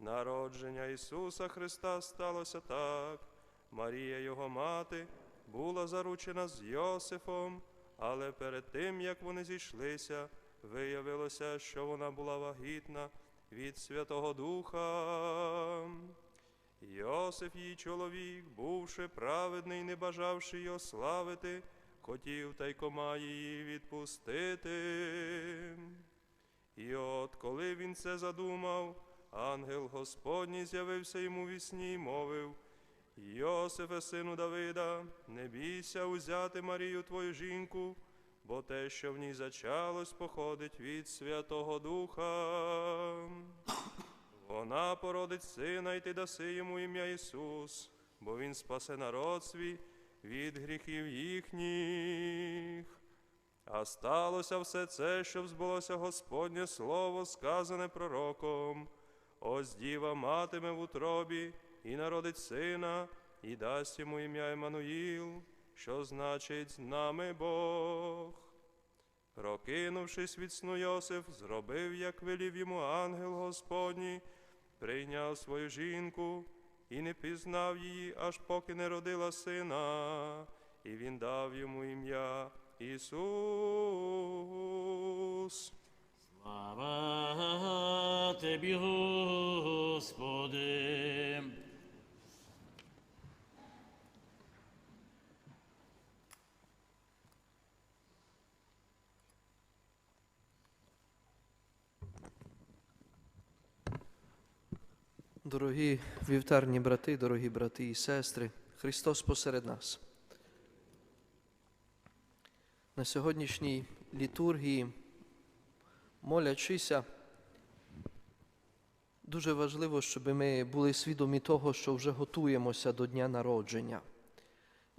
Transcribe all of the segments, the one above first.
Народження Ісуса Христа сталося так. Марія, його мати, була заручена з Йосифом, але перед тим, як вони зійшлися, виявилося, що вона була вагітна від Святого Духа. Йосиф, її чоловік, бувши праведний, не бажавши його славити, хотів тайкома її відпустити. І от коли він це задумав, ангел Господній з'явився йому в сні й мовив, Йосифе, сину Давида, не бійся узяти Марію твою жінку, бо те, що в ній зачалось, походить від Святого Духа. Вона породить сина, і ти даси йому ім'я Ісус, бо Він спасе народ свій від гріхів їхніх. А сталося все це, щоб збулося Господнє слово, сказане пророком. Ось діва матиме в утробі і народить сина, і дасть йому ім'я Еммануїл, що значить з нами Бог. Прокинувшись від сну Йосиф, зробив, як велів йому ангел Господній, прийняв свою жінку і не пізнав її, аж поки не родила сина, і він дав йому ім'я Ісус. Слава Тобі, Господи. Дорогі вівтарні брати, дорогі брати і сестри, Христос посеред нас. На сьогоднішній літургії, молячися, дуже важливо, щоб ми були свідомі того, що вже готуємося до Дня народження.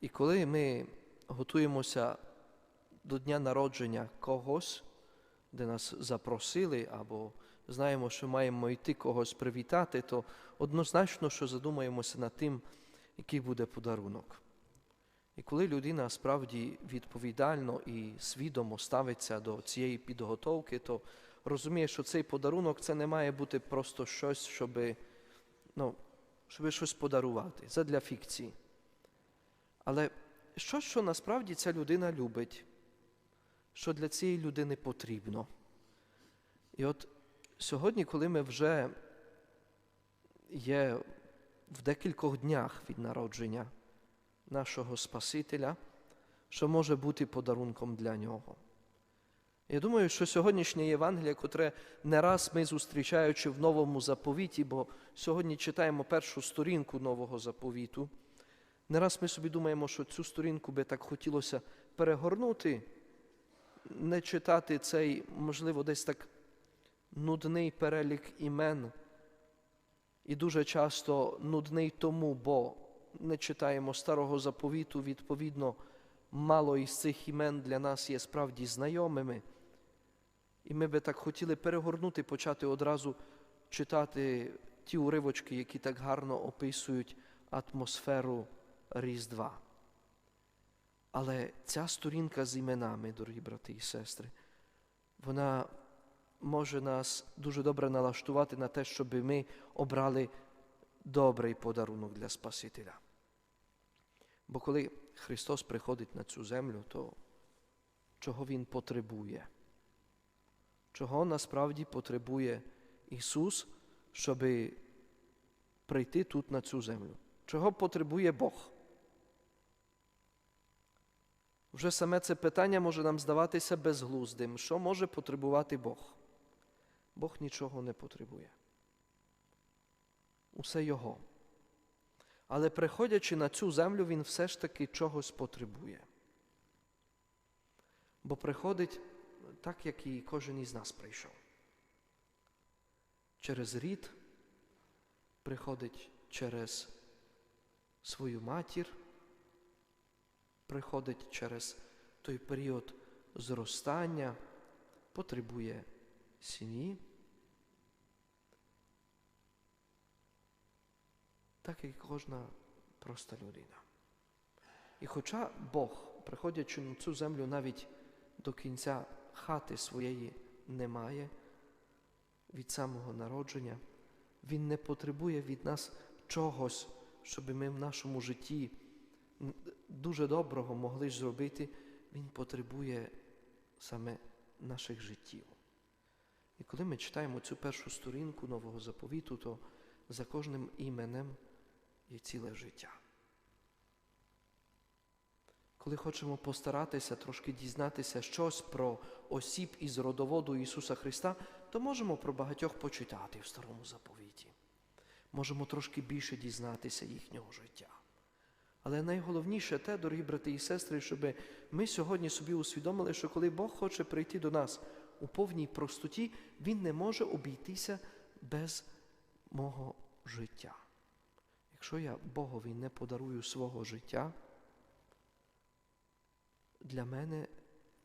І коли ми готуємося до Дня народження когось, де нас запросили, або знаємо, що маємо йти когось привітати, то однозначно, що задумаємося над тим, який буде подарунок. І коли людина справді відповідально і свідомо ставиться до цієї підготовки, то розуміє, що цей подарунок це не має бути просто щось, щоб, ну, щоб щось подарувати, це для фікції. Але що, що насправді ця людина любить, що для цієї людини потрібно. І от сьогодні, коли ми вже є в декількох днях від народження нашого Спасителя, що може бути подарунком для нього. Я думаю, що сьогоднішнє Євангеліє, котре не раз ми зустрічаючи в новому заповіті, бо сьогодні читаємо першу сторінку нового заповіту, не раз ми собі думаємо, що цю сторінку би так хотілося перегорнути, не читати цей, можливо, десь так нудний перелік імен. І дуже часто нудний тому, бо не читаємо старого заповіту, відповідно, мало із цих імен для нас є справді знайомими. І ми би так хотіли перегорнути, почати одразу читати ті уривочки, які так гарно описують атмосферу Різдва. Але ця сторінка з іменами, дорогі брати і сестри, вона може нас дуже добре налаштувати на те, щоб ми обрали добрий подарунок для Спасителя. Бо коли Христос приходить на цю землю, то чого Він потребує? Чого насправді потребує Ісус, щоб прийти тут на цю землю? Чого потребує Бог? Вже саме це питання може нам здаватися безглуздим. Що може потребувати Бог? Бог нічого не потребує. Усе Його. Але приходячи на цю землю, Він все ж таки чогось потребує. Бо приходить так, як і кожен із нас прийшов. Через рід, приходить через свою матір, приходить через той період зростання, потребує сім'ї. Так як кожна проста людина. І хоча Бог, приходячи на цю землю, навіть до кінця хати своєї не має від самого народження, Він не потребує від нас чогось, щоб ми в нашому житті дуже доброго могли зробити. Він потребує саме наших життів. І коли ми читаємо цю першу сторінку нового заповіту, то за кожним іменем є ціле життя. Коли хочемо постаратися трошки дізнатися щось про осіб із родоводу Ісуса Христа, то можемо про багатьох почитати в старому заповіті. Можемо трошки більше дізнатися їхнього життя. Але найголовніше те, дорогі брати і сестри, щоб ми сьогодні собі усвідомили, що коли Бог хоче прийти до нас у повній простоті, Він не може обійтися без мого життя. Якщо я Богові не подарую свого життя, для мене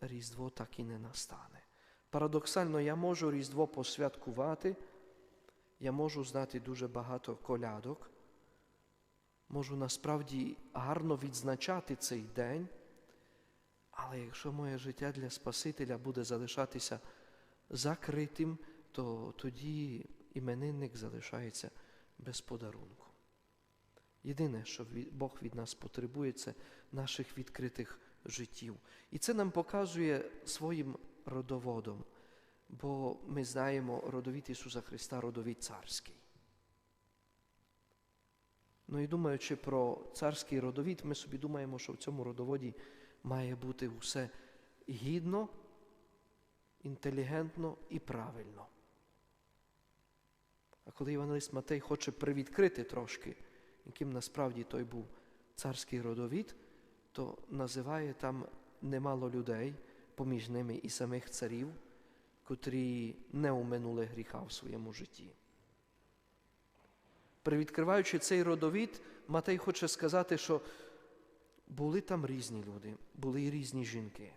Різдво так і не настане. Парадоксально, я можу Різдво посвяткувати, я можу знати дуже багато колядок, можу насправді гарно відзначати цей день, але якщо моє життя для Спасителя буде залишатися закритим, то тоді іменинник залишається без подарунку. Єдине, що Бог від нас потребує, це наших відкритих життів. І це нам показує своїм родоводом, бо ми знаємо родовід Ісуса Христа, родовід царський. Ну і думаючи про царський родовід, ми собі думаємо, що в цьому родоводі має бути все гідно, інтелігентно і правильно. А коли Євангелист Матей хоче привідкрити трошки, яким насправді той був царський родовід, то називає там немало людей, поміж ними і самих царів, котрі не оминули гріха в своєму житті. Привідкриваючи цей родовід, Матей хоче сказати, що були там різні люди, були і різні жінки,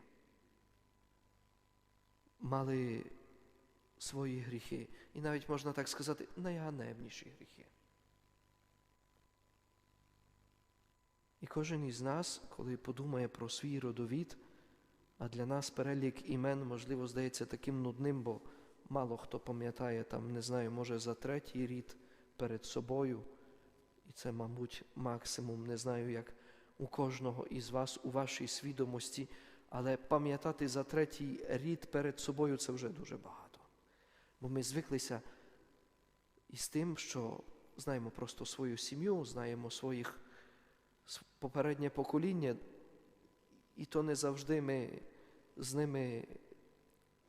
мали свої гріхи, і навіть можна так сказати, найганебніші гріхи. І кожен із нас, коли подумає про свій родовід, а для нас перелік імен, можливо, здається таким нудним, бо мало хто пам'ятає там, не знаю, може за третій рід перед собою. І це, мабуть, максимум, не знаю, як у кожного із вас у вашій свідомості, але пам'ятати за третій рід перед собою це вже дуже багато. Бо ми звиклися із тим, що знаємо просто свою сім'ю, знаємо своїх попереднє покоління, і то не завжди ми з ними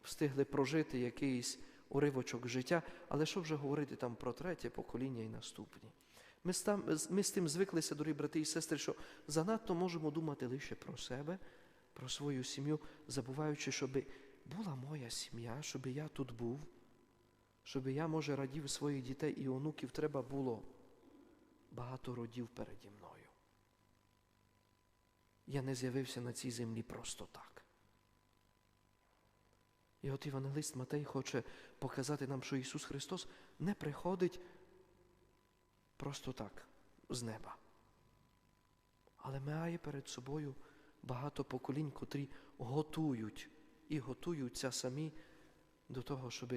встигли прожити якийсь уривочок життя, але що вже говорити там про третє покоління і наступні. Ми з, там, ми з тим звиклися, дорогі брати і сестри, що занадто можемо думати лише про себе, про свою сім'ю, забуваючи, щоб була моя сім'я, щоб я тут був, щоб я, може, радів своїх дітей і онуків, треба було багато родів переді мною. Я не з'явився на цій землі просто так. І от Євангелист Матей хоче показати нам, що Ісус Христос не приходить просто так з неба. Але має перед собою багато поколінь, котрі готують і готуються самі до того, щоб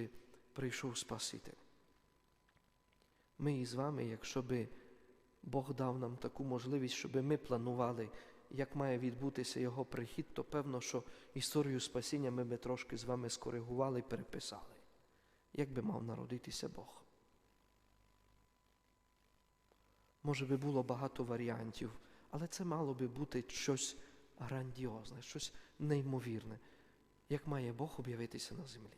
прийшов Спаситель. Ми із вами, якщо би Бог дав нам таку можливість, щоб ми планували, як має відбутися Його прихід, то певно, що історію спасіння ми би трошки з вами скоригували і переписали. Як би мав народитися Бог? Може би було багато варіантів, але це мало би бути щось грандіозне, щось неймовірне. Як має Бог об'явитися на землі?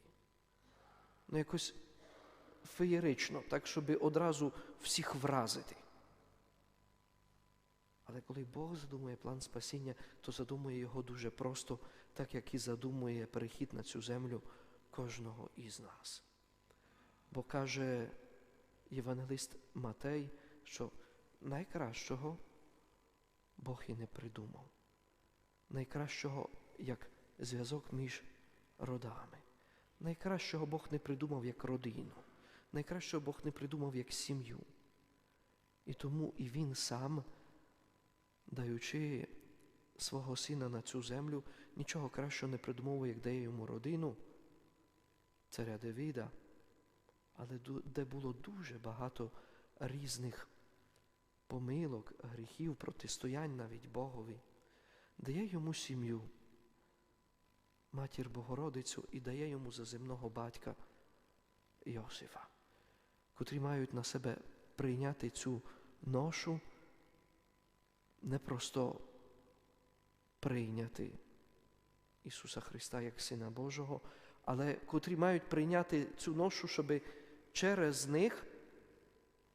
Ну, якось феєрично, так, щоб одразу всіх вразити. Але коли Бог задумує план спасіння, то задумує його дуже просто, так як і задумує перехід на цю землю кожного із нас. Бо каже Євангелист Матей, що найкращого Бог і не придумав. Найкращого як зв'язок між родами. Найкращого Бог не придумав як родину. Найкращого Бог не придумав як сім'ю. І тому і Він сам, даючи свого сина на цю землю, нічого кращого не придумав, як дає йому родину, царя Давіда, але де було дуже багато різних помилок, гріхів, протистоянь навіть Богові, дає йому сім'ю, матір Богородицю і дає йому за земного батька Йосифа, котрі мають на себе прийняти цю ношу, не просто прийняти Ісуса Христа як Сина Божого, але котрі мають прийняти цю ношу, щоб через них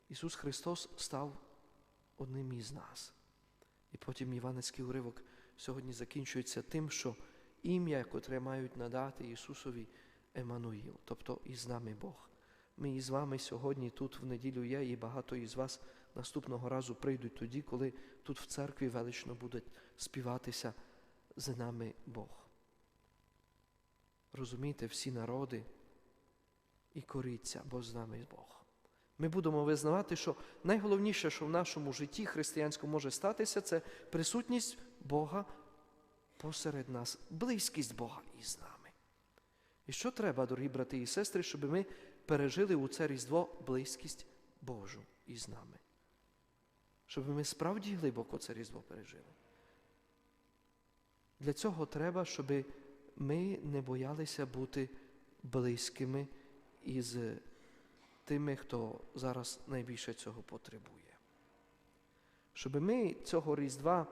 Ісус Христос став одним із нас. І потім Іванецький уривок сьогодні закінчується тим, що ім'я, котре мають надати Ісусові Еммануїл, тобто із нами Бог. Ми із вами сьогодні тут в неділю є, і багато із вас наступного разу прийдуть тоді, коли тут в церкві велично буде співатися з нами Бог. Розумієте, всі народи і коріться, бо з нами Бог. Ми будемо визнавати, що найголовніше, що в нашому житті християнському може статися, це присутність Бога посеред нас, близькість Бога із нами. І що треба, дорогі брати і сестри, щоб ми пережили у це Різдво близькість Божу із нами? Щоб ми справді глибоко це Різдво пережили. Для цього треба, щоб ми не боялися бути близькими із тими, хто зараз найбільше цього потребує. Щоб ми цього Різдва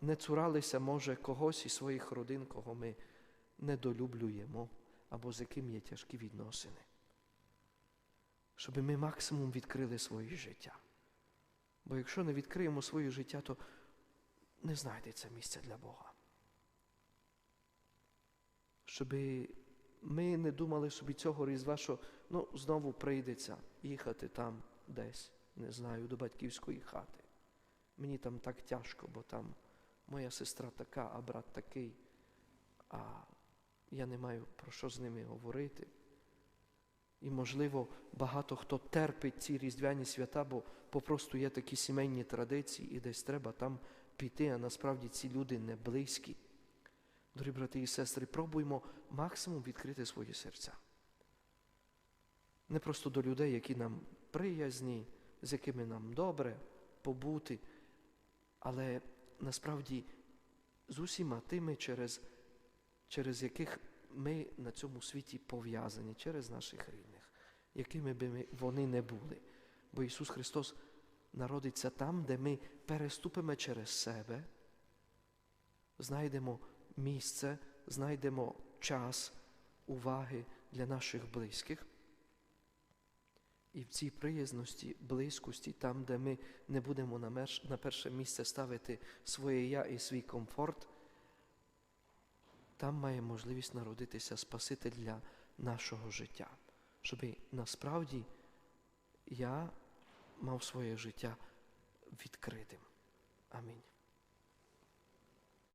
не цуралися, може, когось із своїх родин, кого ми недолюблюємо, або з яким є тяжкі відносини. Щоб ми максимум відкрили своє життя. Бо якщо не відкриємо своє життя, то не знайдеться місця для Бога. Щоб ми не думали собі цього різдва, що ну, знову прийдеться їхати там десь, не знаю, до батьківської хати. Мені там так тяжко, бо там моя сестра така, а брат такий, а я не маю про що з ними говорити. І, можливо, багато хто терпить ці різдвяні свята, бо попросту є такі сімейні традиції, і десь треба там піти, а насправді ці люди не близькі. Дорогі брати і сестри, пробуймо максимум відкрити свої серця. Не просто до людей, які нам приязні, з якими нам добре побути, але насправді з усіма тими, через, через яких ми на цьому світі пов'язані, через наших рідних, якими ми, вони не були. Бо Ісус Христос народиться там, де ми переступимо через себе, знайдемо місце, знайдемо час уваги для наших близьких. І в цій приязності, близькості, там, де ми не будемо на перше місце ставити своє я і свій комфорт, там має можливість народитися Спаситель для нашого життя, щоб насправді я мав своє життя відкритим. Амінь.